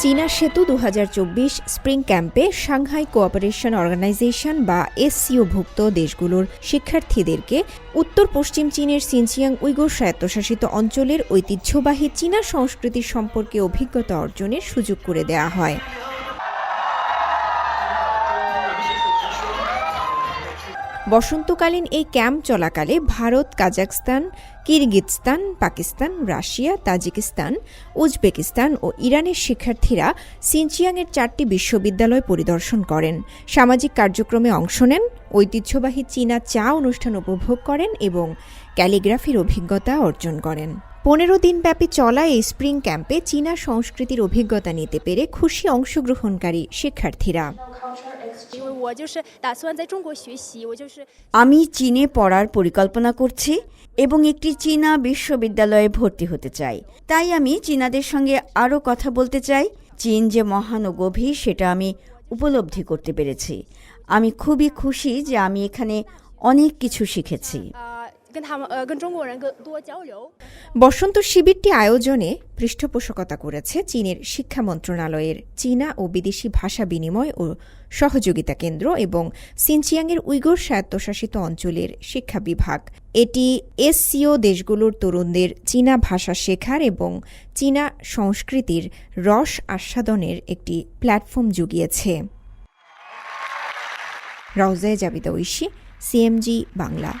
চীনা সেতু দু হাজার চব্বিশ স্প্রিং ক্যাম্পে সাংহাই কোঅপারেশন অর্গানাইজেশন বা এসসিওভুক্ত দেশগুলোর শিক্ষার্থীদেরকে উত্তর পশ্চিম চীনের সিনচিয়াং উইগুর স্বায়ত্তশাসিত অঞ্চলের ঐতিহ্যবাহী চীনা সংস্কৃতি সম্পর্কে অভিজ্ঞতা অর্জনের সুযোগ করে দেয়া হয়। বসন্তকালীন এই ক্যাম্প চলাকালে Bharat Kazakhstan Kyrgyzstan, Pakistan, Russia, Tajikistan, Uzbekistan ও ইরানের শিক্ষার্থীরা সিনচিয়াংয়ের চারটি বিশ্ববিদ্যালয় পরিদর্শন করেন। সামাজিক কার্যক্রমে অংশ নেন, ঐতিহ্যবাহী চীনা চা অনুষ্ঠান উপভোগ করেন এবং ক্যালিগ্রাফির অভিজ্ঞতা অর্জন করেন। পনেরো দিনব্যাপী চলা এই স্প্রিং ক্যাম্পে চীনা সংস্কৃতির অভিজ্ঞতা নিতে পেরে খুশি অংশগ্রহণকারী শিক্ষার্থীরা। আমি চীনে পড়ার পরিকল্পনা করছি এবং একটি চীনা বিশ্ববিদ্যালয়ে ভর্তি হতে চাই। তাই আমি চীনাদের সঙ্গে আরও কথা বলতে চাই। চীন যে মহান ও গভীর, সেটা আমি উপলব্ধি করতে পেরেছি। আমি খুবই খুশি যে আমি এখানে অনেক কিছু শিখেছি। বসন্ত শিবিরটি আয়োজনে পৃষ্ঠপোষকতা করেছে চীনের শিক্ষা মন্ত্রণালয়ের চীনা ও বিদেশি ভাষা বিনিময় ও সহযোগিতা কেন্দ্র এবং সিনচিয়াংয়ের উইগর স্বায়ত্তশাসিত অঞ্চলের শিক্ষা বিভাগ। এটি এসসিও দেশগুলোর তরুণদের চীনা ভাষা শেখার এবং চীনা সংস্কৃতির রস আস্বাদনের একটি প্ল্যাটফর্ম জুগিয়েছে। রওজায় জাবিদা ঐশী, সিএমজি বাংলা।